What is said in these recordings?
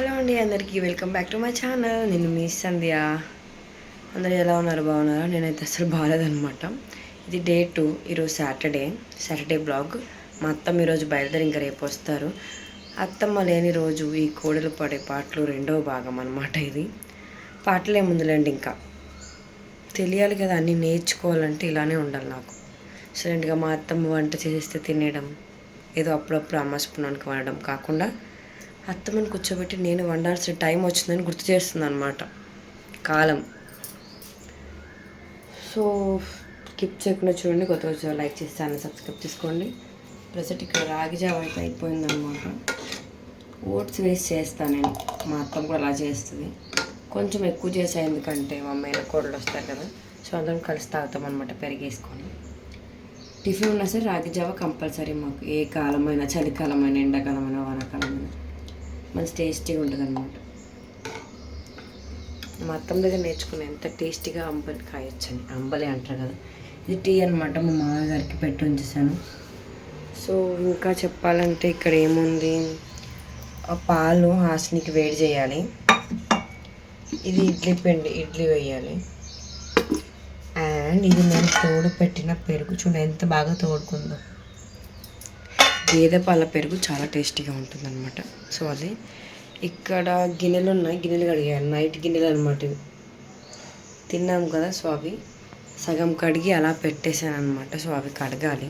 Hello అండి అందరికీ welcome back to my channel. నేను మీ సంధ్య. అందరూ ఎలా ఉన్నారు? బాగున్నారా? నేనైతే అసలు బాగాలేదనమాట ఇది డే టూ ఈరోజు సాటర్డే. Saturday blog. మా అత్తమ్మ ఈరోజు బయలుదేరి ఇంకా రేపు వస్తారు. అత్తమ్మ లేని రోజు ఈ కోడలు పడే పాటలు రెండవ భాగం అనమాట ఇది. పాటలే ముందులేండి ఇంకా. తెలియాలి కదా అన్నీ నేర్చుకోవాలంటే ఇలానే ఉండాలి నాకు. సడన్గా మా అత్తమ్మ వంట చేస్తే తినేయడం ఏదో అప్పుడప్పుడు అమ్మ స్పూనానికి వండడం కాకుండా అత్తమ్మని కూర్చోబెట్టి నేను వండాల్సిన టైం వచ్చిందని గుర్తు చేస్తుంది అనమాట కాలం. సో స్కిప్ చేయకుండా చూడండి. కొత్త రోజు లైక్ చేస్తాను సబ్స్క్రైబ్ చేసుకోండి. ప్రజెంట్ ఇక్కడ రాగి జావ అయితే అయిపోయిందనమాట ఓట్స్ వేస్ట్ చేస్తాను నేను. మా అత్తమ్మ కూడా అలా చేస్తుంది. కొంచెం ఎక్కువ చేసా ఎందుకంటే మా అమ్మాయిన కూరలు వస్తారు కదా. సో అందరం కలిసి తాగుతాం అనమాట పెరిగేసుకొని. టిఫిన్ ఉన్నా సరే రాగి జావ కంపల్సరీ మాకు. ఏ కాలమైనా చలికాలమైన ఎండాకాలమైన వానాకాలమైన. మంచి టేస్టీగా ఉంటుంది అనమాట మా అత్తమ్మ దగ్గర నేర్చుకున్న ఎంత టేస్టీగా అంబలి కాయొచ్చని అంబలి అంటారు కదా ఇది టీ అనమాట మా మామయ్య గారికి పెట్టి ఉంచేసాను సో ఇంకా చెప్పాలంటే ఇక్కడ ఏముంది? ఆ పాలు హాస్నికి వేడి చేయాలి. ఇది ఇడ్లీ పిండి ఇడ్లీ వేయాలి. అండ్ ఇది నేను తోడు పెట్టిన పెరుగు చూడండి ఎంత బాగా తోడుకుందో. గేదె పాల పెరుగు చాలా టేస్టీగా ఉంటుందన్నమాట. సో అది ఇక్కడ గిన్నెలు ఉన్నాయి. గిన్నెలు కడిగాను నైట్ గిన్నెలు అనమాట ఇవి. తిన్నాం కదా సో అవి సగం కడిగి అలా పెట్టేశాను అనమాట సో అవి కడగాలి.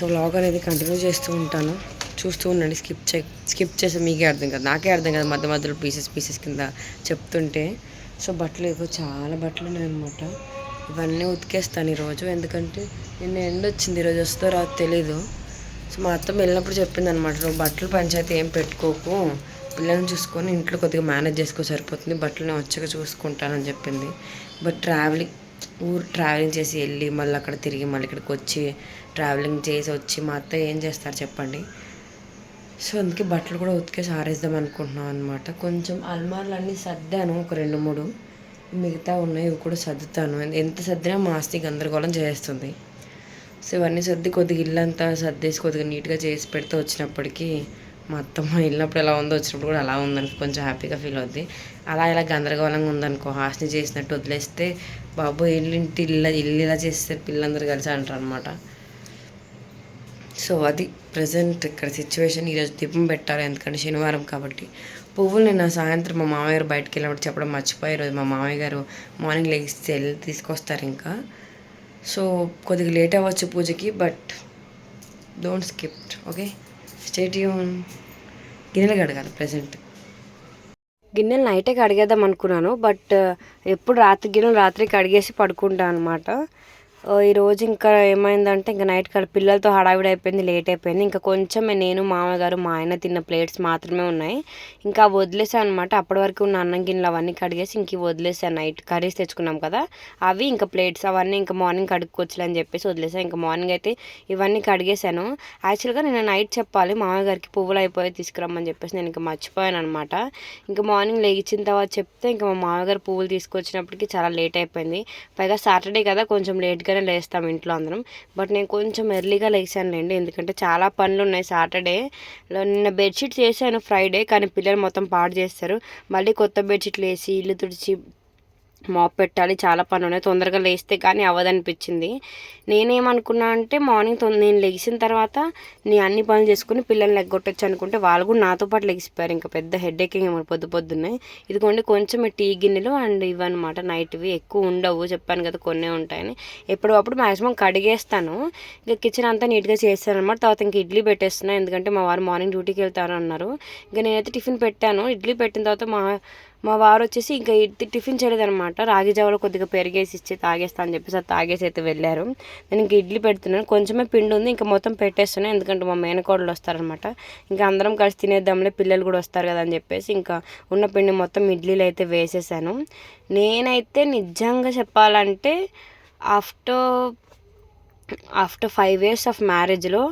సో వ్లాగ్ అనేది కంటిన్యూ చేస్తూ ఉంటాను. చూస్తూ ఉండండి. స్కిప్ చే స్కిప్ చేస్తే మీకే అర్థం కదా. నాకే అర్థం కదా మధ్య మధ్యలో పీసెస్ పీసెస్ కింద చెప్తుంటే. సో బట్టలు ఏవో చాలా బట్టలు ఉన్నాయి అనమాట ఇవన్నీ ఉతికేస్తాను ఈరోజు. ఎందుకంటే నిన్న ఎండ వచ్చింది ఈరోజు వస్తారో తెలియదు తెలీదు. సో మా అత్త వెళ్ళినప్పుడు చెప్పింది అనమాట నువ్వు బట్టలు పంచాయతీ ఏం పెట్టుకోకు. పిల్లల్ని చూసుకొని ఇంట్లో కొద్దిగా మేనేజ్ చేసుకో సరిపోతుంది. బట్టలు నేను వచ్చాక చూసుకుంటానని చెప్పింది. బట్ ట్రావెలింగ్ ఊరు ట్రావెలింగ్ చేసి వెళ్ళి మళ్ళీ అక్కడ తిరిగి మళ్ళీ ఇక్కడికి వచ్చి ట్రావెలింగ్ చేసి వచ్చి మా అత్త ఏం చేస్తారు చెప్పండి. సో అందుకే బట్టలు కూడా ఉతికేసి ఆరేద్దాం అనుకుంటున్నాం అనమాట కొంచెం అల్మార్లన్నీ సర్దాను ఒక రెండు మూడు. మిగతా ఉన్నాయి ఇవి కూడా సర్దుతాను. ఎంత సర్దినా మా ఆస్తి గందరగోళం చేస్తుంది. సో ఇవన్నీ సర్ది కొద్దిగా ఇల్లంతా సర్దేసి కొద్దిగా నీట్గా చేసి పెడితే వచ్చినప్పటికీ మా అత్తమ్మ వెళ్ళినప్పుడు ఎలా ఉందో వచ్చినప్పుడు కూడా అలా ఉందని కొంచెం హ్యాపీగా ఫీల్ అవుద్ది. అలా ఇలా గందరగోళంగా ఉందనుకో హాస్ని చేసినట్టు వదిలేస్తే బాబు ఇల్లింటి ఇల్లు ఇల్లు ఇలా చేస్తే పిల్లలందరూ కలిసి అంటారు అనమాట సో అది ప్రజెంట్ ఇక్కడ సిచ్యువేషన్. ఈరోజు దీపం పెట్టాలి ఎందుకంటే శనివారం కాబట్టి. పువ్వులు నిన్న సాయంత్రం మా మామయ్య గారు బయటకు వెళ్ళినప్పుడు చెప్పడం మర్చిపోయి ఈరోజు మా మామయ్య గారు మార్నింగ్ లెగిసి వెళ్ళి తీసుకొస్తారు ఇంకా. సో కొద్దిగా లేట్ అవ్వచ్చు పూజకి but don't skip okay stay tuned గిన్నెలు కడగాలి ప్రజెంట్ గిన్నెలు నైటే కడిగేద్దాం అనుకున్నాను బట్ uh, ఎప్పుడు రాత్రి గిన్నెలు రాత్రి కడిగేసి పడుకుంటాను అనమాట ఈరోజు ఇంకా ఏమైందంటే ఇంకా నైట్ కడ పిల్లలతో హడావిడి అయిపోయింది లేట్ అయిపోయింది. ఇంకా కొంచెం నేను మామగారు మా ఆయన తిన్న ప్లేట్స్ మాత్రమే ఉన్నాయి. ఇంకా వదిలేసాను అనమాట అప్పటి వరకు ఉన్న అన్నం గిన్నెలు అవన్నీ కడిగేసి ఇంక వదిలేసాను. నైట్ కర్రీస్ తెచ్చుకున్నాం కదా అవి ఇంకా ప్లేట్స్ అవన్నీ ఇంకా మార్నింగ్ కడుక్కోవచ్చు అని చెప్పేసి వదిలేసాను. ఇంకా మార్నింగ్ అయితే ఇవన్నీ కడిగేశాను యాక్చువల్గా నేను నైట్ చెప్పాలి మామగారికి పువ్వులు అయిపోయి తీసుకురమ్మని చెప్పేసి నేను ఇంకా మర్చిపోయాను అనమాట ఇంకా మార్నింగ్ లేచిన తర్వాత చెప్తే ఇంకా మా మామగారు పువ్వులు తీసుకొచ్చినప్పటికీ చాలా లేట్ అయిపోయింది. పైగా సాటర్డే కదా కొంచెం లేట్గా లేట్గానే లేస్తాం ఇంట్లో అందరం. బట్ నేను కొంచెం ఎర్లీగా లేచానులేండి ఎందుకంటే చాలా పనులు ఉన్నాయి సాటర్డే నిన్న బెడ్షీట్స్ వేసాను ఫ్రైడే కానీ పిల్లలు మొత్తం పాడు చేస్తారు. మళ్ళీ కొత్త బెడ్షీట్లు వేసి ఇల్లు తుడిచి మాప్ పెట్టాలి చాలా పని ఉన్నాయి తొందరగా లేస్తే కానీ అవ్వదనిపించింది నేనేమనుకున్నా అంటే మార్నింగ్ నేను లెగిసిన తర్వాత నీ అన్ని పనులు చేసుకుని పిల్లల్ని ఎగ్గొట్టచ్చు అనుకుంటే వాళ్ళు కూడా నాతో పాటు లెగిసిపోయారు. ఇంకా పెద్ద హెడ్ ఎక్కింగ్ పొద్దు పొద్దున్నాయి ఇదిగోండి కొంచెం టీ గిన్నెలు అండ్ ఇవన్నమాట నైట్వి ఎక్కువ ఉండవు చెప్పాను కదా కొన్నే ఉంటాయని. ఎప్పుడప్పుడు మాక్సిమం కడిగేస్తాను. ఇంకా కిచెన్ అంతా నీట్గా చేస్తాను అనమాట తర్వాత ఇంకా ఇడ్లీ పెట్టేస్తున్నాను ఎందుకంటే మా వారు మార్నింగ్ డ్యూటీకి వెళ్తారు అన్నారు ఇంకా నేనైతే టిఫిన్ పెట్టాను. ఇడ్లీ పెట్టిన తర్వాత మా మా వారు వచ్చేసి ఇంకా టిఫిన్ చేయలేదనమాట రాగి జావలో కొద్దిగా పెరిగేసి ఇచ్చి తాగేస్తా అని చెప్పేసి అది తాగేసి అయితే వెళ్ళారు. నేను ఇంక ఇడ్లీ పెడుతున్నాను. కొంచెమే పిండి ఉంది. ఇంకా మొత్తం పెట్టేస్తున్నాను. ఎందుకంటే మా మేనకోడలు వస్తారనమాట ఇంకా అందరం కలిసి తినేద్దాంలే. పిల్లలు కూడా వస్తారు కదా అని చెప్పేసి ఇంకా ఉన్న పిండి మొత్తం ఇడ్లీలు అయితే వేసేసాను. నేనైతే నిజంగా చెప్పాలంటే after after five years of మ్యారేజ్లో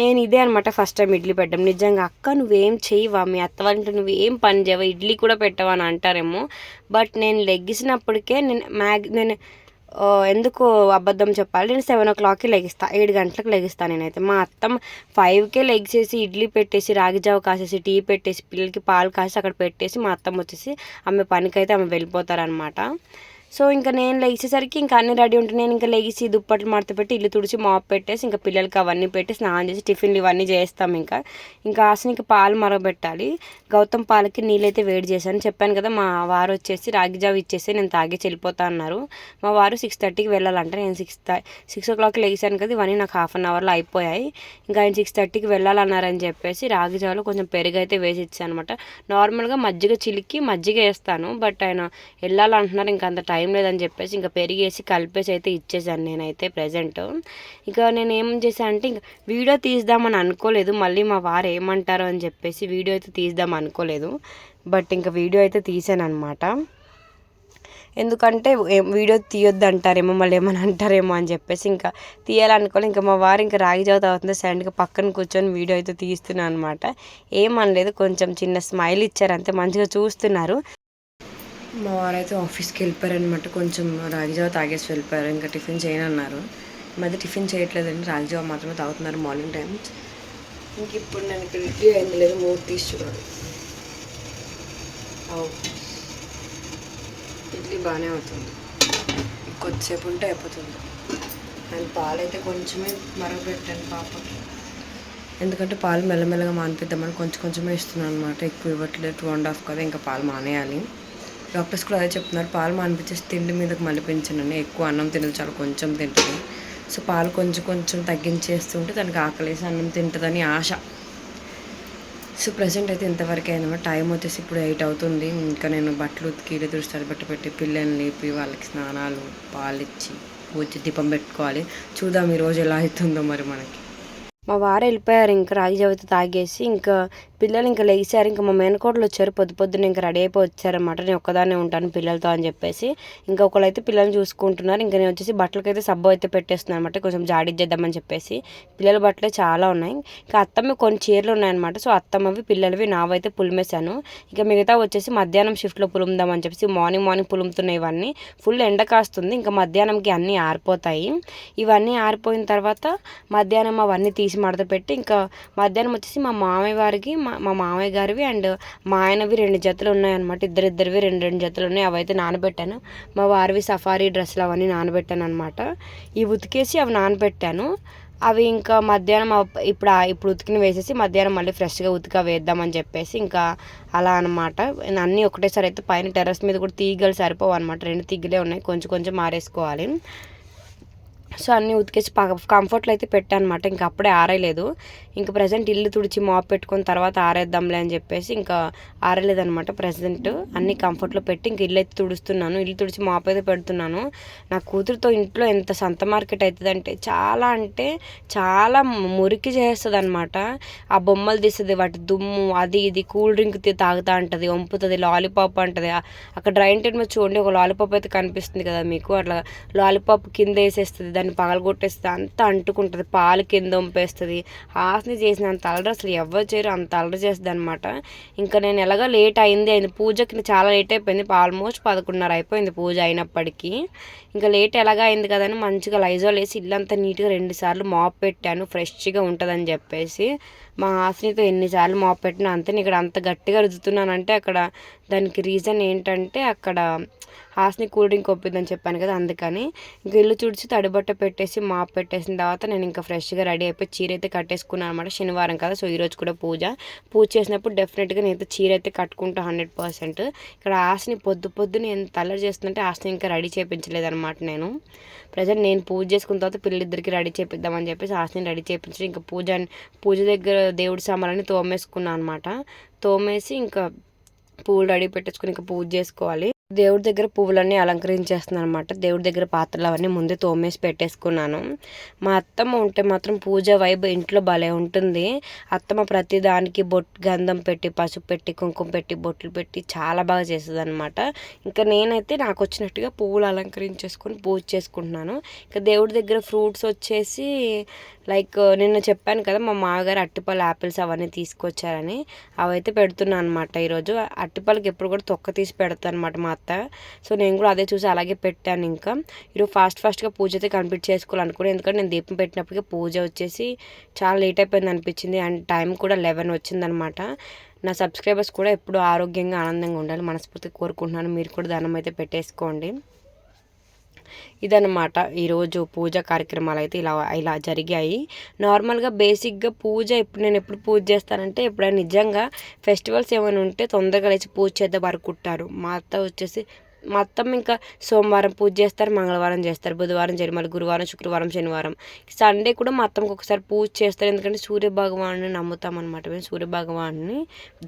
నేను ఇదే అనమాట ఫస్ట్ టైం ఇడ్లీ పెట్టడం. నిజంగా అక్క నువ్వేం చేయవా? మీ అత్తవారింటి నువ్వేం పని చేయవా? ఇడ్లీ కూడా పెట్టవా అని అంటారేమో. బట్ నేను లెగ్గిసినప్పటికే నేను మ్యాగ్ నేను ఎందుకు అబద్ధం చెప్పాలి. నేను సెవెన్ ఓ క్లాక్కి లెగిస్తా. ఏడు గంటలకు లెగిస్తాను నేనైతే. మా అత్తమ్మ ఫైవ్కే లెగిసేసి ఇడ్లీ పెట్టేసి రాగి జావ కాసేసి టీ పెట్టేసి పిల్లలకి పాలు కాసి అక్కడ పెట్టేసి మా అత్తమ్మ వచ్చేసి ఆమె పనికైతే ఆమె వెళ్ళిపోతారనమాట సో ఇంకా నేను లేచేసరికి ఇంకా అన్ని రెడీ ఉంటే నేను ఇంకా లేచి దుప్పట్లు మడత పెట్టి ఇల్లు తుడిచి మాప్ పెట్టేసి ఇంకా పిల్లలకి అవన్నీ పెట్టి స్నానం చేసి టిఫిన్లు ఇవన్నీ చేస్తాం ఇంకా. ఇంకా ఆసనికి పాలు మరగబెట్టాలి. గౌతమ్ పాలకి నీళ్ళైతే వేడి చేశాను. చెప్పాను కదా మా వారు వచ్చేసి రాగి జావ ఇచ్చేసి నేను తాగి వెళ్ళిపోతా అన్నారు. మా వారు సిక్స్ థర్టీకి వెళ్ళాలంటే. నేను సిక్స్ సిక్స్ ఓ క్లాక్ లేచాను కదా ఇవన్నీ నాకు హాఫ్ అన్ అవర్లో అయిపోయాయి. ఇంకా ఆయన సిక్స్ థర్టీకి వెళ్ళాలన్నారని చెప్పేసి రాగి జావలో కొంచెం పెరుగు అయితే వేసి ఇచ్చాను అనమాట నార్మల్గా మజ్జిగ చిలికి మజ్జిగ వేస్తాను బట్ ఆయన వెళ్ళాలంటున్నారు. ఇంకా అంత టైం లేదని చెప్పేసి ఇంకా పెరిగేసి కలిపేసి అయితే ఇచ్చేసాను నేనైతే ప్రజెంట్ ఇక నేను ఏం చేశాను అంటే ఇంకా వీడియో తీద్దామని అనుకోలేదు మళ్ళీ మా వారు ఏమంటారో అని చెప్పేసి వీడియో అయితే తీద్దాం అనుకోలేదు బట్ ఇంకా వీడియో అయితే తీసాను అనమాట ఎందుకంటే వీడియో తీయొద్దు అంటారేమో మళ్ళీ ఏమైనా అంటారేమో అని చెప్పేసి ఇంకా తీయాలనుకోలే. ఇంకా మా వారు ఇంకా రాగి జావ తాగుతుంది సైడ్గా పక్కన కూర్చొని వీడియో అయితే తీస్తున్నాను అనమాట ఏమనలేదు కొంచెం చిన్న స్మైల్ ఇచ్చారు అంతే మంచిగా చూస్తున్నారు. మా వారు అయితే ఆఫీస్కి వెళ్ళిపోయారనమాట కొంచెం రాగిజావ తాగేసి వెళ్ళిపోయారు. ఇంకా టిఫిన్ చేయను అన్నారు మధ్య టిఫిన్ చేయట్లేదండి. రాగిజావ మాత్రమే తాగుతున్నారు మార్నింగ్ టైం ఇంక ఇప్పుడు నేను ఇక్కడ ఇడ్లీ అయింది లేదు. మూడు తీసి చూడాలి. ఇడ్లీ బాగానే అవుతుంది. కొద్దిసేపు ఉంటే అయిపోతుంది. అండ్ పాలు అయితే కొంచెమే మరగబెట్టాను పాపకి. ఎందుకంటే పాలు మెల్లమెల్లగా మానిపిద్దామని కొంచెం కొంచెమే ఇస్తున్నాను అనమాట ఎక్కువ ఇవ్వట్లేదు. టూ అండ్ హాఫ్ కదా. ఇంకా పాలు మానేయాలి. డాక్టర్స్ కూడా అదే చెప్తున్నారు. పాలు మానిపించేసి తిండి మీదకి మళ్ళీ ఎక్కువ అన్నం తినదు చాలా కొంచెం తింటుంది. సో పాలు కొంచెం కొంచెం తగ్గించేస్తుంటే దానికి ఆకలేసి అన్నం తింటుందని ఆశ. సో ప్రజెంట్ అయితే ఇంతవరకు అయిందన్నమాట టైం వచ్చేసి ఇప్పుడు ఎయిట్ అవుతుంది. ఇంకా నేను బట్టలు ఉతికి ఇల్లు బట్ట పెట్టి పిల్లల్ని లేపి వాళ్ళకి స్నానాలు పాలు ఇచ్చి పూజ దీపం పెట్టుకోవాలి. చూద్దాం ఈరోజు ఎలా అవుతుందో మరి మనకి. మా వారు వెళ్ళిపోయారు. ఇంకా రాగి జావిత తాగేసి ఇంకా పిల్లలు ఇంకా లేచారు ఇంకా మా మేనకోడలు వచ్చారు పొద్దు పొద్దున్న ఇంకా రెడీ అయిపోయి వచ్చారనమాట నేను ఒక్కదానే ఉంటాను పిల్లలతో అని చెప్పేసి. ఇంకా ఒకళ్ళు అయితే పిల్లల్ని చూసుకుంటున్నారు ఇంకా నేను వచ్చేసి బట్టలకైతే సబ్బు అయితే పెట్టేస్తున్నాను అనమాట కొంచెం జాడిచ్చేద్దామని చెప్పేసి. పిల్లల బట్టలే చాలా ఉన్నాయి. ఇంకా అత్తమ్మ కొన్ని చీరలు ఉన్నాయన్నమాట సో అత్తమ్మవి పిల్లలవి నావైతే పులిమేశాను. ఇంకా మిగతా వచ్చేసి మధ్యాహ్నం షిఫ్ట్లో పులుముదామని చెప్పేసి మార్నింగ్ మార్నింగ్ పులుముతున్నాయి ఇవన్నీ. ఫుల్ ఎండ కాస్తుంది ఇంకా మధ్యాహ్నంకి అన్నీ ఆరిపోతాయి. ఇవన్నీ ఆరిపోయిన తర్వాత మధ్యాహ్నం అవన్నీ తీసి మడత పెట్టి ఇంకా మధ్యాహ్నం వచ్చేసి మా మామయ్య వారికి మా మా మామయ్య గారివి అండ్ మా ఆయనవి రెండు జతలు ఉన్నాయన్నమాట. ఇద్దరిద్దరివి రెండు రెండు జతలు ఉన్నాయి. అవైతే నానబెట్టాను. మా వారివి సఫారీ డ్రెస్సులు అవన్నీ నానబెట్టాను అనమాట ఇవి ఉతికేసి అవి నానబెట్టాను. అవి ఇంకా మధ్యాహ్నం ఇప్పుడు ఇప్పుడు ఉతికిన వేసేసి మధ్యాహ్నం మళ్ళీ ఫ్రెష్గా ఉతిక వేద్దామని చెప్పేసి ఇంకా అలా అనమాట అన్నీ ఒకటేసారి అయితే పైన టెర్రస్ మీద కూడా తీగలు సరిపోవు అనమాట రెండు తీగలే ఉన్నాయి. కొంచెం కొంచెం మారేసుకోవాలి. సో అన్నీ ఉతికేసి కంఫర్ట్లో అయితే పెట్టాను అనమాట ఇంకా అప్పుడే ఆరేయలేదు. ఇంకా ప్రజెంట్ ఇల్లు తుడిచి మాప్ పెట్టుకున్న తర్వాత ఆరేద్దాంలే అని చెప్పేసి ఇంకా ఆరలేదనమాట ప్రజెంట్ అన్ని కంఫర్ట్లో పెట్టి ఇంక ఇల్లు అయితే తుడుస్తున్నాను. ఇల్లు తుడిచి మాప్ అయితే పెడుతున్నాను. నా కూతురుతో ఇంట్లో ఎంత సంత మార్కెట్ అవుతుందంటే చాలా అంటే చాలా మురికి చేస్తుంది అనమాట ఆ బొమ్మలు తీస్తుంది వాటి దుమ్ము అది ఇది కూల్ డ్రింక్ తాగుతా ఉంటుంది వంపుతుంది లాలీపాప్ అంటది. అక్కడ డ్రైన్ టైన్ మీద చూడండి ఒక లాలీపాప్ అయితే కనిపిస్తుంది కదా మీకు. అట్లా లాలీపాప్ కింద వేసేస్తుంది దాన్ని పగలగొట్టేస్తుంది అంత అంటుకుంటుంది పాలు కింద వంపేస్తుంది. హాస్ని చేసిన అంత అలరి అసలు ఎవరు చేయరు. అంత అలరి చేస్తుంది అనమాట ఇంకా నేను ఎలాగో లేట్ అయింది. అయింది. పూజకి చాలా లేట్ అయిపోయింది. ఆల్మోస్ట్ పదకొండున్నర అయిపోయింది పూజ అయినప్పటికీ. ఇంకా లేట్ ఎలాగా అయింది కదని మంచిగా లైజాల్ వేసి ఇల్లంతా నీట్గా రెండు సార్లు మాప్ పెట్టాను ఫ్రెష్గా ఉంటుందని చెప్పేసి. మా హాస్నితో ఎన్నిసార్లు మాప్ పెట్టినా అంతే నేను ఇక్కడ అంత గట్టిగా రుద్దుతున్నానంటే అక్కడ దానికి రీజన్ ఏంటంటే అక్కడ హాస్ని కూల్ డ్రింక్ ఒప్పిద్దని చెప్పాను కదా అందుకని. ఇంకా ఇల్లు తుడిచి తడిబట్ట పెట్టేసి మాప్ పెట్టేసిన తర్వాత నేను ఇంకా ఫ్రెష్గా రెడీ అయిపోయి చీర అయితే కట్టేసుకున్నాను అనమాట శనివారం కదా సో ఈరోజు కూడా పూజ. పూజ చేసినప్పుడు డెఫినెట్గా నేనైతే చీర అయితే కట్టుకుంటా హండ్రెడ్ పర్సెంట్. ఇక్కడ హాస్ని పొద్దు పొద్దున ఎంత అల్లరి చేస్తుందంటే ఆశని ఇంకా రెడీ చేయించలేదన్నమాట అనమాట నేను. ప్రజెంట్ నేను పూజ చేసుకున్న తర్వాత పిల్లలిద్దరికి రెడీ చేపిద్దామని చెప్పేసి ఆశని రెడీ చేయించి ఇంకా పూజ పూజ దగ్గర దేవుడి సామాన్లని తోమేసుకున్నాను అనమాట తోమేసి ఇంకా పూలు రెడీ పెట్టేసుకుని ఇంకా పూజ చేసుకోవాలి. దేవుడి దగ్గర పువ్వులన్నీ అలంకరించేస్తున్నాను అనమాట దేవుడి దగ్గర పాత్రలు అవన్నీ ముందే తోమేసి పెట్టేసుకున్నాను. మా అత్తమ్మ ఉంటే మాత్రం పూజ వైబ్ ఇంట్లో భలే ఉంటుంది. అత్తమ్మ ప్రతి దానికి బొట్ గంధం పెట్టి పసుపు పెట్టి కుంకుమ పెట్టి బొట్లు పెట్టి చాలా బాగా చేసేది అనమాట ఇంకా నేనైతే నాకు వచ్చినట్టుగా పువ్వులు అలంకరించేసుకొని పూజ చేసుకుంటున్నాను. ఇంకా దేవుడి దగ్గర ఫ్రూట్స్ వచ్చేసి లైక్ నిన్న చెప్పాను కదా మా మామగారు అట్టిపళ్ళు యాపిల్స్ అవన్నీ తీసుకొచ్చారని. అవైతే పెడుతున్నాను అనమాట ఈరోజు. అట్టిపళ్ళకి ఎప్పుడు కూడా తొక్క తీసి పెడతాను అనమాట మా అత్త సో నేను కూడా అదే చూసి అలాగే పెట్టాను ఇంకా. ఈరోజు ఫాస్ట్ ఫాస్ట్గా పూజ అయితే కంప్లీట్ చేసుకోవాలనుకున్నాను ఎందుకంటే నేను దీపం పెట్టినప్పటికీ పూజ వచ్చేసి చాలా లేట్ అయిపోయింది అనిపించింది. అండ్ టైం కూడా లెవెన్ వచ్చిందనమాట నా సబ్స్క్రైబర్స్ కూడా ఎప్పుడు ఆరోగ్యంగా ఆనందంగా ఉండాలి మనస్ఫూర్తిగా కోరుకుంటున్నాను. మీరు కూడా దానం అయితే పెట్టేసుకోండి. ఇదనమాట ఈరోజు పూజ కార్యక్రమాలు అయితే ఇలా ఇలా జరిగాయి. నార్మల్గా బేసిక్గా పూజ ఎప్పుడు నేను ఎప్పుడు పూజ చేస్తానంటే ఎప్పుడైనా నిజంగా ఫెస్టివల్స్ ఏమైనా ఉంటే తొందరగా లేచి పూజ చేద్దాం అనుకుంటారు. మా అత్త వచ్చేసి మొత్తం ఇంకా సోమవారం పూజ చేస్తారు మంగళవారం చేస్తారు బుధవారం జరిమలు గురువారం శుక్రవారం శనివారం. సండే కూడా మా అత్తమ్మకి ఒకసారి పూజ చేస్తారు. ఎందుకంటే సూర్య భగవాన్ని నమ్ముతాం అనమాట మేము సూర్య భగవాన్ని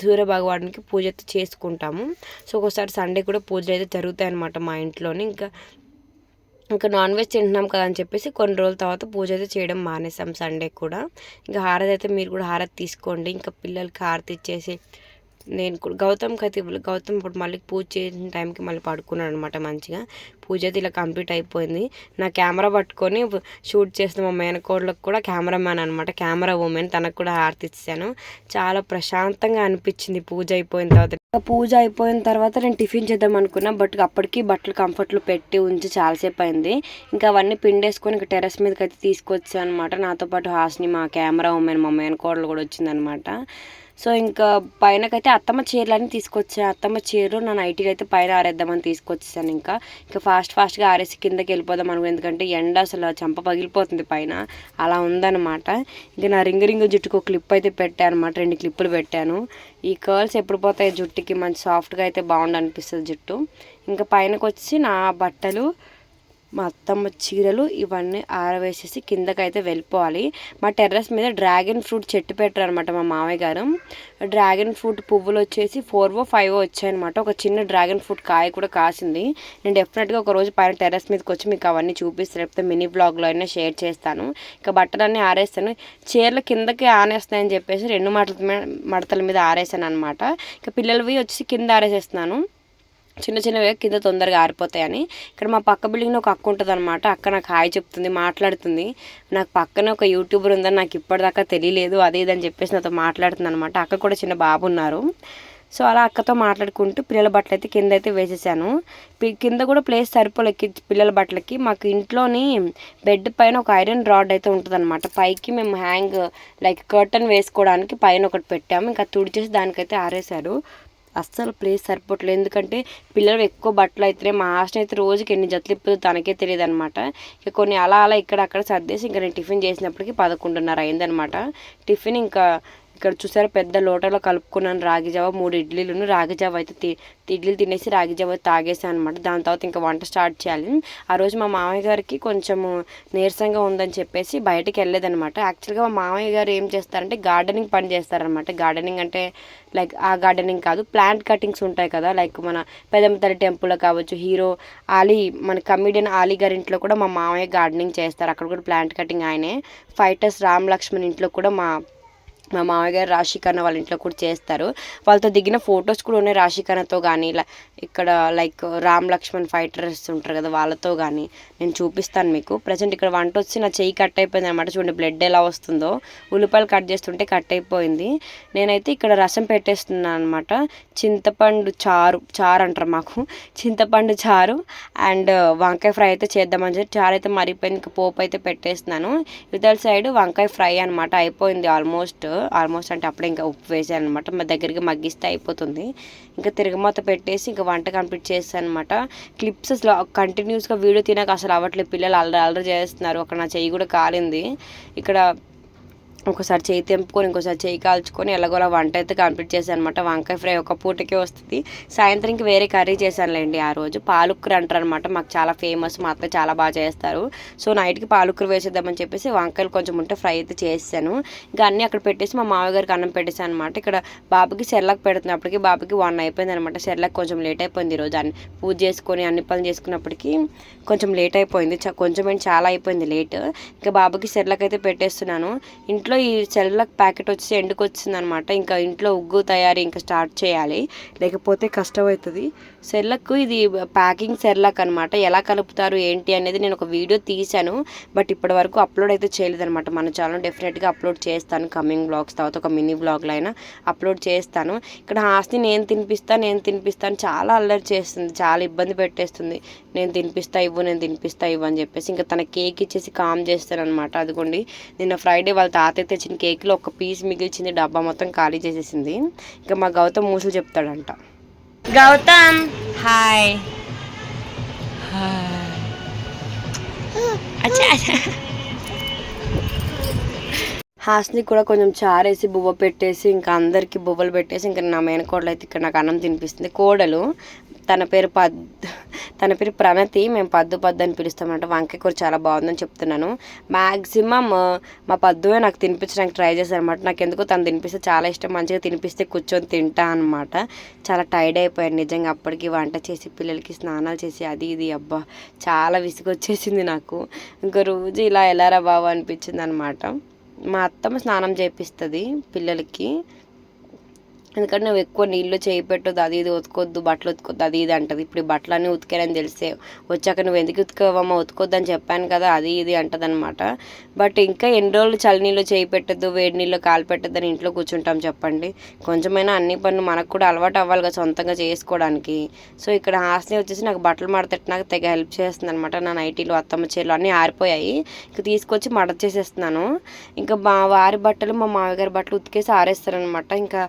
సూర్య భగవానికి పూజ అయితే చేసుకుంటాము. సో ఒకసారి సండే కూడా పూజలు అయితే జరుగుతాయి అనమాట మా ఇంట్లోని. ఇంకా ఇంకా నాన్ వెజ్ తింటున్నాం కదా అని చెప్పేసి కొన్ని రోజుల తర్వాత పూజ అయితే చేయడం మానేసాం సండే కూడా. ఇంకా హారతి అయితే మీరు కూడా హారతి తీసుకోండి. ఇంకా పిల్లలకి హారతి ఇచ్చేసి నేను కూడా గౌతమ్కి అయితే గౌతమ్ ఇప్పుడు మళ్ళీ పూజ చేసిన టైంకి మళ్ళీ పడుకున్నాడు అనమాట మంచిగా. పూజ అయితే ఇలా కంప్లీట్ అయిపోయింది. నా కెమెరా పట్టుకొని షూట్ చేసిన మా మేనకోడలకు కూడా కెమెరామ్యాన్ అనమాట కెమెరా ఉమెన్ తనకు కూడా హారతి ఇచ్చాను. చాలా ప్రశాంతంగా అనిపించింది. పూజ అయిపోయిన తర్వాత పూజ అయిపోయిన తర్వాత నేను టిఫిన్ చేద్దాం అనుకున్నా బట్ అప్పటికి బట్టలు కంఫర్ట్లు పెట్టి ఉంచి చాలాసేపు అయింది. ఇంకా అవన్నీ పిండేసుకొని ఇంకా టెరస్ మీదకి అయితే తీసుకొచ్చాను అనమాట నాతో పాటు హాస్ని మా కెమెరా ఉమెన్ మా మేనకోడలు కూడా వచ్చిందనమాట. సో ఇంకా పైనకైతే అత్తమ్మ చీరలన్నీ తీసుకొచ్చాను అత్తమ్మ చీరలు నా నైటీలు అయితే పైన ఆరేద్దామని తీసుకొచ్చేసాను ఇంకా. ఇంకా ఫాస్ట్ ఫాస్ట్గా ఆరేసి కిందకి వెళ్ళిపోదాం అనుకో ఎందుకంటే ఎండ అసలు చంప పగిలిపోతుంది పైన. అలా ఉందన్నమాట. ఇంకా నా రింగు రింగు జుట్టుకు ఒక క్లిప్ అయితే పెట్టాను అనమాట రెండు క్లిప్పులు పెట్టాను. ఈ కర్ల్స్ ఎప్పుడు పోతాయి జుట్టుకి? మంచి సాఫ్ట్గా అయితే బాగుండనిపిస్తుంది జుట్టు. ఇంకా పైనకు వచ్చి నా బట్టలు మా అత్తమ్మ చీరలు ఇవన్నీ ఆరవేసేసి కిందకైతే వెళ్ళిపోవాలి. మా టెర్రస్ మీద డ్రాగన్ ఫ్రూట్ చెట్టు పెట్టారు అనమాట మా మామయ్య గారు. డ్రాగన్ ఫ్రూట్ పువ్వులు వచ్చేసి ఫోర్ ఓ ఫైవ్ వచ్చాయన్నమాట. ఒక చిన్న డ్రాగన్ ఫ్రూట్ కాయ కూడా కాసింది. నేను డెఫినెట్గా ఒక రోజు పైన టెర్రస్ మీదకి వచ్చి మీకు అవన్నీ చూపిస్తాను. లేకపోతే మినీ బ్లాగ్లో అయినా షేర్ చేస్తాను. ఇంకా బట్టలన్నీ ఆరేస్తాను. చీరలు కిందకి ఆనేస్తాయని చెప్పేసి రెండు మడతల మడతల మీద ఆరేసాను అనమాట ఇక పిల్లలవి వచ్చి కింద ఆరేసేస్తున్నాను. చిన్న చిన్నవి కింద తొందరగా ఆరిపోతాయని. ఇక్కడ మా పక్క బిల్డింగ్లో ఒక అక్క ఉంటుంది అనమాట అక్క నాకు హాయ్ చెప్తుంది మాట్లాడుతుంది. నాకు పక్కన ఒక యూట్యూబర్ ఉందని నాకు ఇప్పటిదాకా తెలియలేదు. అదే ఇదని చెప్పేసి నాతో మాట్లాడుతుంది అనమాట అక్క కూడా చిన్న బాబు ఉన్నారు. సో అలా అక్కతో మాట్లాడుకుంటూ పిల్లల బట్టలు అయితే కింద అయితే వేసేసాను కింద కూడా ప్లేస్ సరిపోలేకి పిల్లల బట్టలకి. మాకు ఇంట్లోని బెడ్ పైన ఒక ఐరన్ రాడ్ అయితే ఉంటుంది అనమాట పైకి మేము హ్యాంగ్ లైక్ కర్టన్ వేసుకోవడానికి పైన ఒకటి పెట్టాము. ఇంకా తుడిచేసి దానికైతే ఆరేశారు. అస్సలు ప్లేస్ సరిపోవట్లేదు. ఎందుకంటే పిల్లలు ఎక్కువ బట్టలు అయితే మా హాస్టల్ అయితే రోజుకి ఎన్ని జతలు ఇప్పుడు తనకే తెలియదు అనమాట ఇక కొన్ని అలా అలా ఇక్కడ అక్కడ సర్దేసి ఇంకా నేను టిఫిన్ చేసినప్పటికీ పదకొండున్నర అయిందనమాట. టిఫిన్ ఇంకా ఇక్కడ చూసారా పెద్ద లోటలో కలుపుకున్నాను రాగి జావ మూడు ఇడ్లీలను. రాగి జావ అయితే తి ఇడ్లీలు తినేసి రాగి జావ తాగేసాను అనమాట దాని తర్వాత ఇంకా వంట స్టార్ట్ చేయాలి. ఆ రోజు మా మామయ్య గారికి కొంచెం నీరసంగా ఉందని చెప్పేసి బయటకు వెళ్ళలేదనమాట యాక్చువల్గా మా మామయ్య గారు ఏం చేస్తారంటే గార్డెనింగ్ పని చేస్తారనమాట గార్డెనింగ్ అంటే లైక్ ఆ గార్డెనింగ్ కాదు ప్లాంట్ కటింగ్స్ ఉంటాయి కదా. లైక్ మన పెదమతల్లి టెంపుల్ కావచ్చు హీరో ఆలీ మన కమిడియన్ ఆలీ గారి ఇంట్లో కూడా మా మామయ్య గార్డెనింగ్ చేస్తారు. అక్కడ కూడా ప్లాంట్ కటింగ్ ఆయనే. ఫైటర్స్ రామ్ లక్ష్మణ్ ఇంట్లో కూడా మా మా మామయ్య గారు రాశికన్న వాళ్ళ ఇంట్లో కూడా చేస్తారు. వాళ్ళతో దిగిన ఫొటోస్ కూడా ఉన్నాయి రాశికన్నతో కానీ ఇలా ఇక్కడ లైక్ రామ్ లక్ష్మణ్ ఫైటర్స్ ఉంటారు కదా వాళ్ళతో కానీ నేను చూపిస్తాను మీకు. ప్రజెంట్ ఇక్కడ వంట వచ్చి నా చెయ్యి కట్ అయిపోయింది అనమాట చూడండి బ్లడ్ ఎలా వస్తుందో. ఉల్లిపాయలు కట్ చేస్తుంటే కట్ అయిపోయింది. నేనైతే ఇక్కడ రసం పెట్టేస్తున్నాను అనమాట చింతపండు చారు చారు అంటారు మాకు. చింతపండు చారు అండ్ వంకాయ ఫ్రై అయితే చేద్దామని చెప్పి చారు అయితే మరిపోయింది ఇంకా పోపు అయితే పెట్టేస్తున్నాను. ఇవతల సైడ్ వంకాయ ఫ్రై అనమాట అయిపోయింది ఆల్మోస్ట్. ఆల్మోస్ట్ అంటే అప్పుడే ఇంకా ఉప్పు వేసాను అనమాట మా దగ్గరికి మగ్గిస్తే అయిపోతుంది. ఇంకా తిరగమాత పెట్టేసి ఇంకా వంట కంప్లీట్ చేస్తాను అనమాట క్లిప్స్ అసలు కంటిన్యూస్గా వీడియో తినాక అసలు అవ్వట్లేదు. పిల్లలు అల్లరి అల్లరి చేస్తున్నారు. అక్కడ నా చెయ్యి కూడా కాలింది. ఇక్కడ ఒకసారి చేయి తెంపుకొని ఇంకోసారి చేయి కాల్చుకొని ఎలాగోలా వంట అయితే కంప్లీట్ చేశాను అనమాట వంకాయ ఫ్రై ఒక పూటకే వస్తుంది. సాయంత్రంకి వేరే కర్రీ చేశానులేండి ఆ రోజు. పాలుక్కర అంటారు అనమాట మాకు చాలా ఫేమస్ మా అత్త చాలా బాగా చేస్తారు. సో నైట్కి పాలుక్కర వేసేద్దామని చెప్పేసి వంకాయలు కొంచెం ఉంటే ఫ్రై అయితే చేశాను ఇంకా అన్నీ అక్కడ పెట్టేసి మా మామగారికి అన్నం పెట్టేశాను అనమాట ఇక్కడ బాబుకి సెర్లకు పెడుతున్నప్పటికి బాబుకి వన్ అయిపోయింది అనమాట సెర్లకు కొంచెం లేట్ అయిపోయింది ఈరోజు అన్ని పూజ చేసుకొని అన్ని పనులు చేసుకున్నప్పటికీ కొంచెం లేట్ అయిపోయింది. కొంచెం చాలా అయిపోయింది లేట్. ఇంకా బాబుకి సెర్లకు అయితే పెట్టేస్తున్నాను. ఇంట్లో ఇంట్లో ఈ సెల్లకు ప్యాకెట్ వచ్చి ఎండుకు వచ్చింది అనమాట ఇంకా ఇంట్లో ఉగ్గు తయారీ ఇంకా స్టార్ట్ చేయాలి. లేకపోతే కష్టమవుతుంది. సెల్లకు ఇది ప్యాకింగ్ సెర్లక్ అనమాట. ఎలా కలుపుతారు ఏంటి అనేది నేను ఒక వీడియో తీశాను. బట్ ఇప్పటి వరకు అప్లోడ్ అయితే చేయలేదనమాట. మన ఛానల్ డెఫినెట్గా అప్లోడ్ చేస్తాను. కమింగ్ బ్లాగ్స్ తర్వాత ఒక మినీ బ్లాగ్లో అయినా అప్లోడ్ చేస్తాను. ఇక్కడ ఆస్తి నేను తినిపిస్తాను నేను తినిపిస్తాను చాలా అల్లరి చేస్తుంది. చాలా ఇబ్బంది పెట్టేస్తుంది. నేను తినిపిస్తా ఇవ్వు నేను తినిపిస్తా ఇవ్వు అని చెప్పేసి. ఇంకా తన కేక్ ఇచ్చేసి కామ్ చేస్తాను అనమాట అదిగోండి. నిన్న ఫ్రైడే వాళ్ళ తాతయ్య తెచ్చిన కేక్లో ఒక పీస్ మిగిల్చింది డబ్బా మొత్తం ఖాళీ చేసేసింది. ఇంకా మా గౌతమ్ మూసులు చెప్తాడంట. గౌతమ్! హాయ్. హాస్ని కూడా కొంచెం చారేసి బువ్వ పెట్టేసి ఇంకా అందరికీ బువ్వలు పెట్టేసి ఇంకా నా మేనకోడలు అయితే ఇక్కడ నాకు అన్నం తినిపిస్తుంది. కోడలు తన పేరు పద్ తన పేరు ప్రణతి మేము పద్దు పద్దు అని పిలుస్తామంట. వంకాయ కూర చాలా బాగుందని చెప్తున్నాను. మ్యాక్సిమం మా పద్దువే నాకు తినిపించడానికి ట్రై చేశాను అనమాట నాకు ఎందుకో తను తినిపిస్తే చాలా ఇష్టం. మంచిగా తినిపిస్తే కూర్చొని తింటా అనమాట చాలా టైర్డ్ అయిపోయాను. నిజంగా అప్పటికి వంట చేసి పిల్లలకి స్నానాలు చేసి అది ఇది అబ్బా చాలా విసుగొచ్చేసింది నాకు. ఇంకో రోజు ఇలా ఎలారా బాబు అనిపించింది అనమాట మా అత్తమ్మ స్నానం చేపిస్తుంది పిల్లలకి. ఎందుకంటే నువ్వు ఎక్కువ నీళ్ళు చేయి పెట్టొద్దు అది ఇది ఉతుకొద్దు బట్టలు ఉతుకొద్దు అది ఇది అంటది. ఇప్పుడు ఈ బట్టలు అన్నీ ఉతికారని తెలిసే వచ్చాక నువ్వు ఎందుకు ఉతుకోవమ్మా ఉతుకొద్దు అని చెప్పాను కదా అది ఇది అంటదనమాట బట్ ఇంకా ఎన్ని రోజులు చలి నీళ్ళు చేయి పెట్టద్దు వేడి నీళ్ళు కాలు పెట్టద్దు అని ఇంట్లో కూర్చుంటాం చెప్పండి. కొంచెమైనా అన్ని పనులు మనకు కూడా అలవాటు అవ్వాలి కదా సొంతంగా చేసుకోవడానికి. సో ఇక్కడ హాస్ని వచ్చేసి నాకు బట్టలు మడతెట్టినాక తెగ హెల్ప్ చేస్తుంది అనమాట నా నైటీలు అత్తమ్మ చీరలు అన్నీ ఆరిపోయాయి. ఇంకా తీసుకొచ్చి మడత చేసేస్తున్నాను. ఇంకా మా వారి బట్టలు మా మామగారి బట్టలు ఉతికేసి ఆరేస్తారనమాట ఇంకా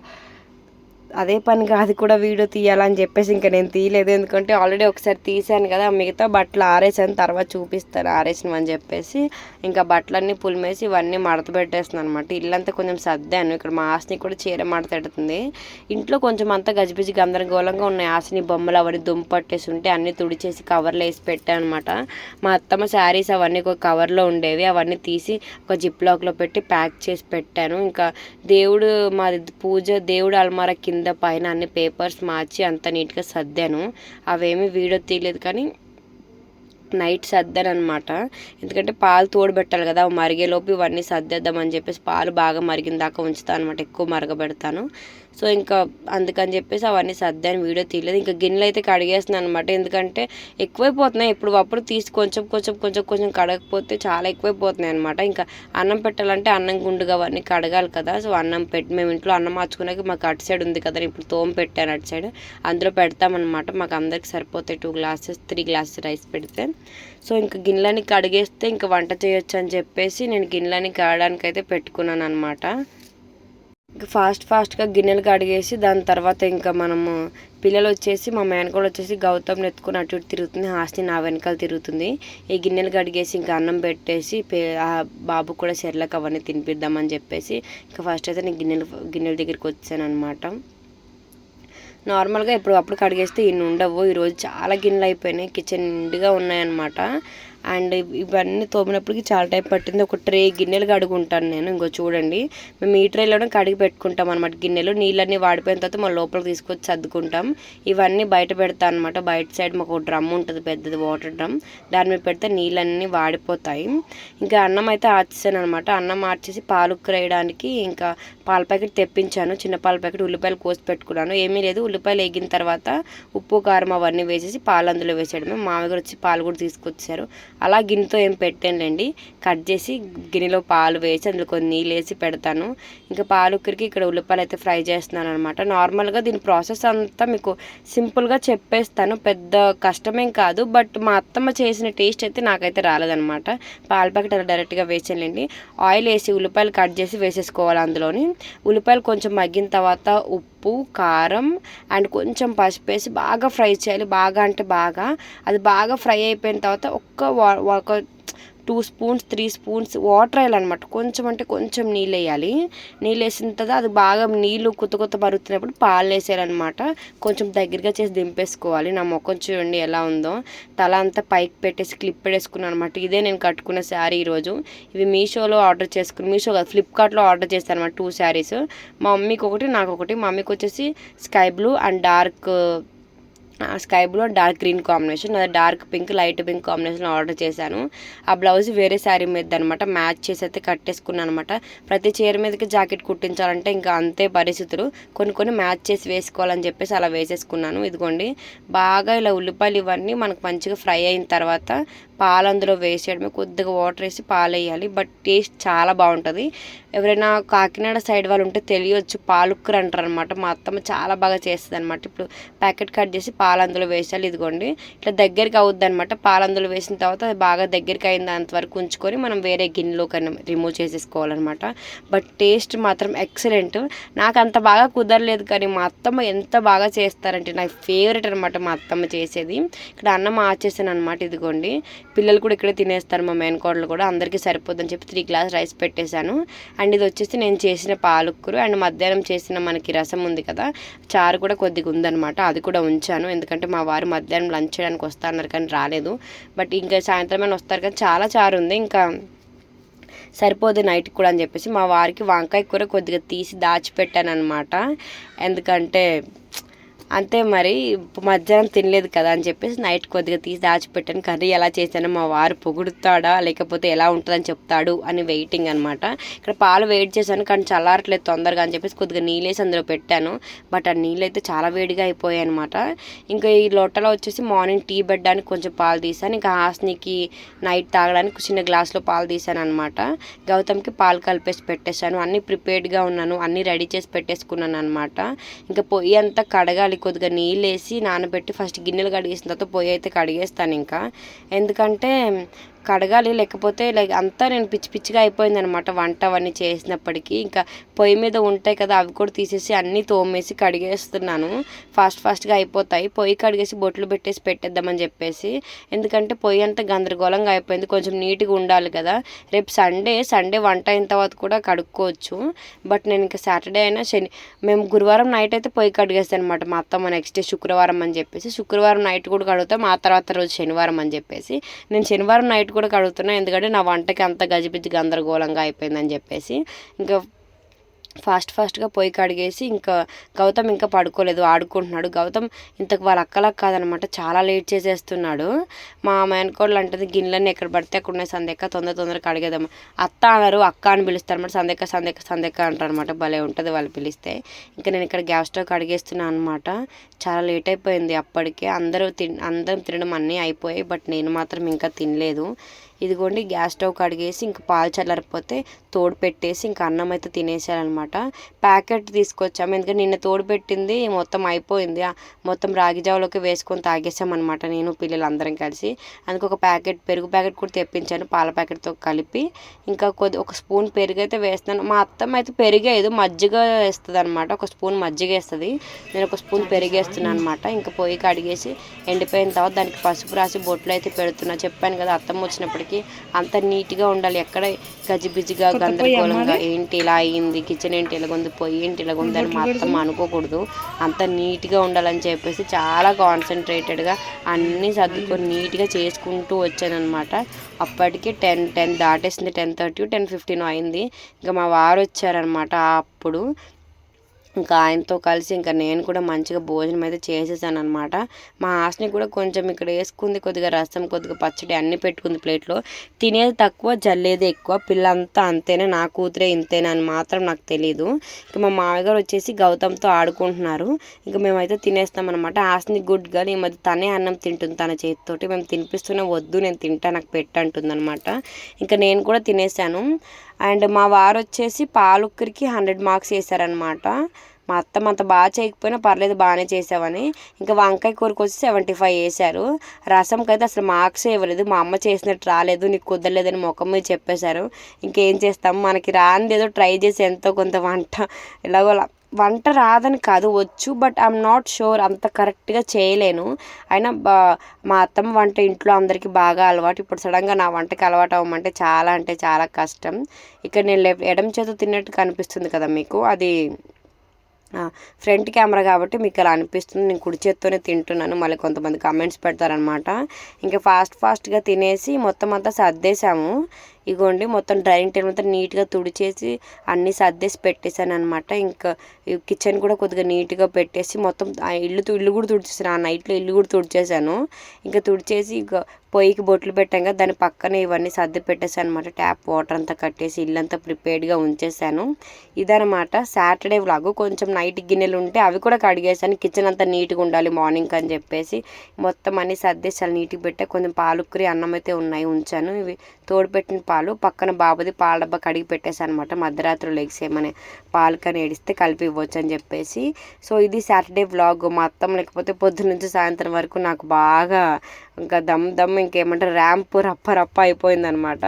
అదే పనిగా అది కూడా వీడియో తీయాలని చెప్పేసి ఇంకా నేను తీయలేదు. ఎందుకంటే ఆల్రెడీ ఒకసారి తీసాను కదా మిగతా బట్టలు ఆరేసాను తర్వాత చూపిస్తాను ఆరేసినవని చెప్పేసి ఇంకా బట్టలన్నీ పులిమేసి ఇవన్నీ మడత పెట్టేస్తున్నాను అనమాట ఇల్లంతా కొంచెం సర్దాను. ఇక్కడ మా ఆశని కూడా చీర మడతెడుతుంది ఇంట్లో కొంచెం అంతా గజిబిజి గందరగోళంగా ఉన్నాయి. ఆశని బొమ్మలు అవన్నీ దుమ్ము పట్టేసి ఉంటే అన్నీ తుడిచేసి కవర్లో వేసి పెట్టాను అనమాట మా అత్తమ్మ శారీస్ అవన్నీ ఒక కవర్లో ఉండేవి. అవన్నీ తీసి ఒక జిప్ లాక్లో పెట్టి ప్యాక్ చేసి పెట్టాను. ఇంకా దేవుడు మాది పూజ దేవుడు అల్మార కింద కింద పైన అన్ని పేపర్స్ మార్చి అంత నీట్గా సర్దాను. అవేమి వీడియో తీయలేదు కానీ నైట్ సర్దాను అనమాట ఎందుకంటే పాలు తోడబెట్టాలి కదా మరిగేలోపు ఇవన్నీ సర్దేద్దామని చెప్పేసి పాలు బాగా మరిగిన దాకా ఉంచుతాను అనమాట ఎక్కువ మరగబెడతాను. సో ఇంకా అందుకని చెప్పేసి అవన్నీ సర్దాని వీడియో తీయలేదు. ఇంకా గిన్నెలు అయితే కడిగేస్తున్నాను అనమాట ఎందుకంటే ఎక్కువైపోతున్నాయి. ఇప్పుడు అప్పుడు తీసి కొంచెం కొంచెం కొంచెం కొంచెం కడగకపోతే చాలా ఎక్కువైపోతున్నాయి అనమాట ఇంకా అన్నం పెట్టాలంటే అన్నం గుండుగా అవన్నీ కడగాలి కదా. సో అన్నం పెట్టి మేము ఇంట్లో అన్నం మార్చుకున్నాక మాకు అటు సైడ్ ఉంది కదా ఇప్పుడు తోమ పెట్టాను అటు సైడ్. అందులో పెడతామన్నమాట మాకు అందరికి సరిపోతాయి two glasses three glasses rice పెడితే. సో ఇంకా గిన్నెలని కడిగేస్తే ఇంకా వంట చేయొచ్చు అని చెప్పేసి నేను గిన్నెలని కడడానికి అయితే పెట్టుకున్నాను అనమాట ఫాస్ట్ ఫాస్ట్గా గిన్నెలు కడిగేసి దాని తర్వాత ఇంకా మనము పిల్లలు వచ్చేసి మా మేనకోడు వచ్చేసి గౌతమ్ ఎత్తుకుని అటు ఇటు తిరుగుతుంది హాస్ని నా వెనకాల తిరుగుతుంది. ఈ గిన్నెలు కడిగేసి ఇంకా అన్నం పెట్టేసి ఆ బాబు కూడా చెర్లకు అవన్నీ తినిపిద్దామని చెప్పేసి ఇంకా ఫస్ట్ అయితే నేను గిన్నెలు గిన్నెల దగ్గరికి వచ్చాను అనమాట నార్మల్గా ఇప్పుడు అప్పుడు కడిగేస్తే ఇన్ని ఉండవు. ఈరోజు చాలా గిన్నెలు అయిపోయినాయి. కిచెన్ నిండుగా ఉన్నాయన్నమాట. అండ్ ఇవన్నీ తోమినప్పటికి చాలా టైం పట్టింది. ఒక ట్రే గిన్నెలు కడుగుంటాను నేను. ఇంకో చూడండి. మేము ఈ ట్రేలోనే కడిగి పెట్టుకుంటాం అనమాట గిన్నెలు. నీళ్ళన్నీ వాడిపోయిన తర్వాత మా లోపల తీసుకొచ్చి సర్దుకుంటాం. ఇవన్నీ బయట పెడతా అనమాట బయట సైడ్ మాకు ఒక డ్రమ్ ఉంటుంది పెద్దది వాటర్ డ్రమ్. దాని మీద పెడితే నీళ్ళన్నీ వాడిపోతాయి. ఇంకా అన్నం అయితే ఆర్చేసాను అనమాట అన్నం ఆర్చేసి పాలు వేయడానికి ఇంకా పాల ప్యాకెట్ తెప్పించాను. చిన్న పాల ప్యాకెట్ ఉల్లిపాయలు కోసి పెట్టుకున్నాను. ఏమీ లేదు. ఉల్లిపాయలు ఎగిన తర్వాత ఉప్పు కారం అవన్నీ వేసేసి పాలు అందులో వేసేయడమే. మామయ్య వచ్చి పాలు కూడా తీసుకొచ్చారు. అలా గిన్నెతో ఏం పెట్టానులేండి. కట్ చేసి గిన్నెలో పాలు వేసి అందులో కొన్ని నీళ్ళు వేసి పెడతాను. ఇంకా పాలు ఉక్కరికి ఇక్కడ ఉల్లిపాయలు అయితే ఫ్రై చేస్తున్నాను అనమాట నార్మల్గా దీని ప్రాసెస్ అంతా మీకు సింపుల్గా చెప్పేస్తాను. పెద్ద కష్టమేం కాదు. బట్ మా అత్తమ్మ చేసిన టేస్ట్ అయితే నాకైతే రాలేదనమాట పాల ప్యాకెట్ అలా డైరెక్ట్గా వేసేయండి ఆయిల్ వేసి ఉల్లిపాయలు కట్ చేసి వేసేసుకోవాలి అందులోని. ఉల్లిపాయలు కొంచెం మగ్గిన తర్వాత ఉప్పు కారం అండ్ కొంచెం పసుపు వేసి బాగా ఫ్రై చేయాలి. బాగా అంటే బాగా. అది బాగా ఫ్రై అయిపోయిన తర్వాత ఒక్క ఒక two spoons three spoons water వేయాలన్నమాట. కొంచెం అంటే కొంచెం నీళ్ళు వేయాలి. నీళ్ళు వేసిన తర్వాత అది బాగా నీళ్ళు కొత్త కొత్త మరుగుతున్నప్పుడు పాలు వేసేయాలన్నమాట. కొంచెం దగ్గరగా చేసి దింపేసుకోవాలి. నా ముఖం చూడండి ఎలా ఉందో. తల అంతా పైకి పెట్టేసి క్లిప్ పెట్టేసుకున్నాను అనమాట ఇదే నేను కట్టుకున్న శారీ ఈరోజు. ఇవి మీషోలో ఆర్డర్ చేసుకుని మీషో కాదు ఫ్లిప్కార్ట్లో ఆర్డర్ చేస్తాను అనమాట టూ శారీస్. మా మమ్మీకి ఒకటి నాకు ఒకటి మా మమ్మీకి వచ్చేసి sky blue and dark sky blue dark green combination అది dark pink light pink combination order చేశాను. ఆ బ్లౌజ్ వేరే శారీ మీద అనమాట మ్యాచ్ చేసి అయితే కట్టేసుకున్నాను అనమాట ప్రతి చీర మీదకి జాకెట్ కుట్టించాలంటే ఇంకా అంతే పరిస్థితులు. కొన్ని కొన్ని మ్యాచ్ చేసి వేసుకోవాలని చెప్పేసి అలా వేసేసుకున్నాను. ఇదిగోండి బాగా ఇలా ఉల్లిపాయలు ఇవన్నీ మనకు మంచిగా ఫ్రై అయిన తర్వాత పాలు అందులో వేసేయడమే కొద్దిగా వాటర్ వేసి పాలు వేయాలి బట్ టేస్ట్ చాలా బాగుంటుంది. ఎవరైనా కాకినాడ సైడ్ వాళ్ళు ఉంటే తెలియొచ్చు పాలుక్కర్ అంటారు అనమాట మా అత్తమ్మ చాలా బాగా చేస్తుంది అనమాట ఇప్పుడు ప్యాకెట్ కట్ చేసి పాలు అందులో వేసాలి ఇదిగోండి. ఇట్లా దగ్గరికి అవుద్ది అనమాట పాలు అందులో వేసిన తర్వాత అది బాగా దగ్గరికి అయిన అంతవరకు ఉంచుకొని మనం వేరే గిన్నెలోకి రిమూవ్ చేసేసుకోవాలన్నమాట. బట్ టేస్ట్ మాత్రం ఎక్సలెంట్ నాకు అంత బాగా కుదరలేదు కానీ మా అత్తమ్మ ఎంత బాగా చేస్తారంటే నా ఫేవరెట్ అనమాట మా అత్తమ్మ చేసేది. ఇక్కడ అన్నం ఆచేసాను అనమాట ఇదిగోండి. పిల్లలు కూడా ఇక్కడే తినేస్తారు మా మేనకోడలు కూడా. అందరికీ సరిపోద్దని చెప్పి త్రీ గ్లాస్ రైస్ పెట్టేశాను. అండ్ ఇది వచ్చేసి నేను చేసిన పాలకూర అండ్ మధ్యాహ్నం చేసిన మనకి రసం ఉంది కదా చారు కూడా కొద్దిగా ఉందన్నమాట. అది కూడా ఉంచాను. ఎందుకంటే మా వారు మధ్యాహ్నం లంచ్ చేయడానికి వస్తారన్నారు కానీ రాలేదు. బట్ ఇంకా సాయంత్రం వస్తారు కానీ చాలా చారు ఉంది. ఇంకా సరిపోదు నైట్కి కూడా అని చెప్పేసి మా వారికి వంకాయ కూర కొద్దిగా తీసి దాచిపెట్టాను అనమాట ఎందుకంటే అంతే మరి మధ్యాహ్నం తినలేదు కదా అని చెప్పేసి నైట్ కొద్దిగా తీసి దాచిపెట్టాను. కర్రీ ఎలా చేశానో మా వారు పొగుడుతాడా లేకపోతే ఎలా ఉంటుందని చెప్తాడు అని వెయిటింగ్ అనమాట ఇక్కడ పాలు వెయిట్ చేశాను కానీ చల్లారట్లేదు తొందరగా అని చెప్పేసి కొద్దిగా నీళ్ళేసి అందులో పెట్టాను. బట్ ఆ నీళ్ళు అయితే చాలా వేడిగా అయిపోయాయి అనమాట ఇంకా ఈ లోటలో వచ్చేసి మార్నింగ్ టీ పెట్టడానికి కొంచెం పాలు తీసాను ఇంకా హాస్నికి నైట్ తాగడానికి చిన్న గ్లాస్లో పాలు తీసాను అనమాట గౌతమ్కి పాలు కలిపేసి పెట్టేశాను. అన్నీ ప్రిపేర్డ్గా ఉన్నాను అన్నీ రెడీ చేసి పెట్టేసుకున్నాను అనమాట ఇంకా పొయ్యి అంతా కడగాలి కొద్దిగా నీళ్ళు వేసి నానబెట్టి ఫస్ట్ గిన్నెలు కడిగేసిన తర్వాత పొయ్యి అయితే కడిగేస్తాను ఇంకా. ఎందుకంటే కడగాలి. లేకపోతే లైక్ అంతా నేను పిచ్చి పిచ్చిగా అయిపోయింది అనమాట వంట అవన్నీ చేసినప్పటికీ. ఇంకా పొయ్యి మీద ఉంటాయి కదా అవి కూడా తీసేసి అన్నీ తోమేసి కడిగేస్తున్నాను. ఫాస్ట్ ఫాస్ట్గా అయిపోతాయి. పొయ్యి కడిగేసి బొట్లు పెట్టేసి పెట్టేద్దామని చెప్పేసి. ఎందుకంటే పొయ్యి అంతా గందరగోళంగా అయిపోయింది. కొంచెం నీట్గా ఉండాలి కదా. రేపు సండే సండే వంట అయిన తర్వాత కూడా కడుక్కోవచ్చు. బట్ నేను ఇంకా సాటర్డే అయినా శని మేము గురువారం నైట్ అయితే పొయ్యి కడిగేస్తాను అనమాట మా అత్తమ్మ నెక్స్ట్ డే శుక్రవారం అని చెప్పేసి. శుక్రవారం నైట్ కూడా కడుగుతాం. ఆ తర్వాత రోజు శనివారం అని చెప్పేసి. నేను శనివారం నైట్ కూడా కడుగుతున్నా. ఎందుకంటే నా వంటకి అంత గజిబిజి గందరగోళంగా అయిపోయిందని చెప్పేసి. ఇంకా ఫాస్ట్ ఫాస్ట్గా పొయ్యి కడిగేసి ఇంకా గౌతమ్ ఇంకా పడుకోలేదు ఆడుకుంటున్నాడు. గౌతమ్ ఇంతకు వాళ్ళ అక్కలకు కాదనమాట చాలా లేట్ చేసేస్తున్నాడు. మా మేనకోడలు అంటది గిన్నెలన్నీ ఎక్కడ పడితే అక్కడ ఉన్నాయి. సందేక తొందర తొందరగా కడిగేదాం అత్త అన్నారు అక్క అని పిలుస్తారు అనమాట సందేక సందేక సందేక అంటారు అనమాట భలే ఉంటుంది వాళ్ళు పిలిస్తే. ఇంకా నేను ఇక్కడ గ్యాస్ స్టవ్ కడిగేస్తున్నాను అనమాట చాలా లేట్ అయిపోయింది అప్పటికే. అందరూ తిన్ అందరం తినడం అన్నీ అయిపోయాయి బట్ నేను మాత్రం ఇంకా తినలేదు. ఇదిగోండి గ్యాస్ స్టవ్ కడిగేసి ఇంకా పాలు చల్లారిపోతే తోడు పెట్టేసి ఇంకా అన్నం అయితే తినేసారనమాట ప్యాకెట్ తీసుకొచ్చాము. ఎందుకంటే నిన్న తోడు పెట్టింది మొత్తం అయిపోయింది. మొత్తం రాగి జావలోకి వేసుకొని తాగేసామన్నమాట నేను పిల్లలందరం కలిసి. అందుకు ఒక ప్యాకెట్ పెరుగు ప్యాకెట్ కూడా తెప్పించాను పాల ప్యాకెట్తో కలిపి. ఇంకా కొద్ది ఒక స్పూన్ పెరుగు అయితే వేస్తున్నాను. మా అత్తమ్మ అయితే పెరిగేది మజ్జిగ వేస్తుంది అనమాట ఒక స్పూన్ మజ్జిగ వేస్తుంది. నేను ఒక స్పూన్ పెరిగేస్తున్నాను అనమాట ఇంకా పొయ్యి కడిగేసి ఎండిపోయిన తర్వాత దానికి పసుపు రాసి బొట్లు అయితే పెడుతున్నా. చెప్పాను కదా అత్తమ్మ వచ్చినప్పటికి. అంత నీట్గా ఉండాలి. ఎక్కడ గజిబిజిగా గందరగోళంగా ఏంటి ఇలా అయ్యింది కిచెన్ ఏంటి? ఇలాగుంది పొయ్యి ఏంటి? ఇలాగుంది అని మా అత్తమ్మ అనుకోకూడదు. అంత నీట్గా ఉండాలని చెప్పేసి చాలా కాన్సన్ట్రేటెడ్గా అన్నీ సర్దుకొని నీట్గా చేసుకుంటూ వచ్చానమాట అప్పటికి టెన్ టెన్ దాటేసింది. టెన్ థర్టీ టెన్ ఫిఫ్టీన్ అయింది. ఇంకా మా వారు వచ్చారనమాట అప్పుడు. ఇంకా ఆయనతో కలిసి ఇంకా నేను కూడా మంచిగా భోజనం అయితే చేసేసాను అనమాట మా హాస్ని కూడా కొంచెం ఇక్కడ వేసుకుంది కొద్దిగా రసం కొద్దిగా పచ్చడి అన్నీ పెట్టుకుంది ప్లేట్లో. తినేది తక్కువ జల్లేది ఎక్కువ. పిల్లంతా అంతేనే నా కూతురే ఇంతేనా అని మాత్రం నాకు తెలియదు ఇంకా మా మామగారు వచ్చేసి గౌతమ్తో ఆడుకుంటున్నారు. ఇంకా మేమైతే తినేస్తాం అనమాట హాస్ని గుడ్ గర్ల్ ఈ మధ్య తనే అన్నం తింటుంది తన చేతితోటి. మేము తినిపిస్తూనే వద్దు నేను తింటా నాకు పెట్టంటుంది అనమాట ఇంకా నేను కూడా తినేసాను. అండ్ మా వారు వచ్చేసి పాలుక్కరికి హండ్రెడ్ మార్క్స్ వేశారనమాట మా అత్త అంత బాగా చేయకపోయినా పర్లేదు బాగానే చేసావని. ఇంకా వంకాయ కూరకు వచ్చి సెవెంటీ ఫైవ్ వేశారు. రసంకి అయితే అసలు మార్క్స్ ఇవ్వలేదు. మా అమ్మ చేసినట్టు రాలేదు. నీకు కుదరలేదని ముఖం మీద చెప్పేశారు. ఇంకేం చేస్తాం? మనకి రానిది ఏదో ట్రై చేసి ఎంతో కొంత వంట. ఎలాగోలా. వంట రాదని కాదు వచ్చు బట్ ఐఎమ్ నాట్ షూర్ అంత కరెక్ట్గా చేయలేను. అయినా మా అత్తమ్మ వంట ఇంట్లో అందరికీ బాగా అలవాటు. ఇప్పుడు సడన్గా నా వంటకి అలవాటు అవ్వమంటే చాలా అంటే చాలా కష్టం. ఇక్కడ నేను ఎడం చేత తిన్నట్టు కనిపిస్తుంది కదా మీకు. అది ఫ్రంట్ కెమెరా కాబట్టి మీకు అలా అనిపిస్తుంది. నేను కుడి చేత్తోనే తింటున్నాను. మళ్ళీ కొంతమంది కమెంట్స్ పెడతారనమాట ఇంకా ఫాస్ట్ ఫాస్ట్గా తినేసి మొత్తం అంతా సర్దేశాము. ఇగోండి మొత్తం డైనింగ్ టేబుల్ మొత్తం నీట్గా తుడిచేసి అన్నీ సర్దేసి పెట్టేశాను అనమాట ఇంకా కిచెన్ కూడా కొద్దిగా నీట్గా పెట్టేసి మొత్తం ఆ ఇల్లు ఇల్లు కూడా తుడిచేసాను ఆ నైట్లో ఇల్లు కూడా తుడిచేసాను ఇంకా తుడిచేసి ఇంకా పొయ్యికి బొట్లు పెట్టాం కదా దాని పక్కనే ఇవన్నీ సర్ది పెట్టేసాను అనమాట ట్యాప్ వాటర్ అంతా కట్టేసి ఇల్లంతా ప్రిపేర్డ్గా ఉంచేసాను ఇదనమాట సాటర్డే వ్లాగ్. కొంచెం నైట్ గిన్నెలు ఉంటే అవి కూడా కడిగేసాను కిచెన్ అంతా నీట్గా ఉండాలి మార్నింగ్ అని చెప్పేసి మొత్తం అన్ని సర్దేసి చాలా నీట్గా పెట్టా. కొంచెం పాలుకురి అన్నం అయితే ఉన్నాయి ఉంచాను. ఇవి తోడుపెట్టిన పాలు పక్కన బాబుది పాల డబ్బా కడిగి పెట్టేశానమాట మధ్యరాత్రి లెగ్స్ పాలు కానీ ఏడిస్తే కలిపి ఇవ్వచ్చు అని చెప్పేసి. సో ఇది సాటర్డే వ్లాగ్ మొత్తం. లేకపోతే పొద్దు నుంచి సాయంత్రం వరకు నాకు బాగా ఇంకా దమ్ దమ్ ఇంకేమంటారు ర్యాంప్ రప్ప రప్ప అయిపోయిందనమాట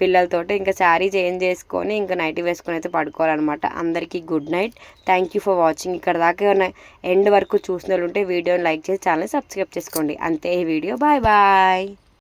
పిల్లలతోటి ఇంకా శారీ చేంజ్ చేసుకొని ఇంకా నైట్ వేసుకొని అయితే పడుకోవాలన్నమాట. అందరికీ good night. Thank you for watching. ఇక్కడ దాకా ఎండ్ వరకు చూసిన వాళ్ళు ఉంటే వీడియోని లైక్ చేసి ఛానల్ సబ్స్క్రైబ్ చేసుకోండి. అంతే ఈ వీడియో. Bye bye.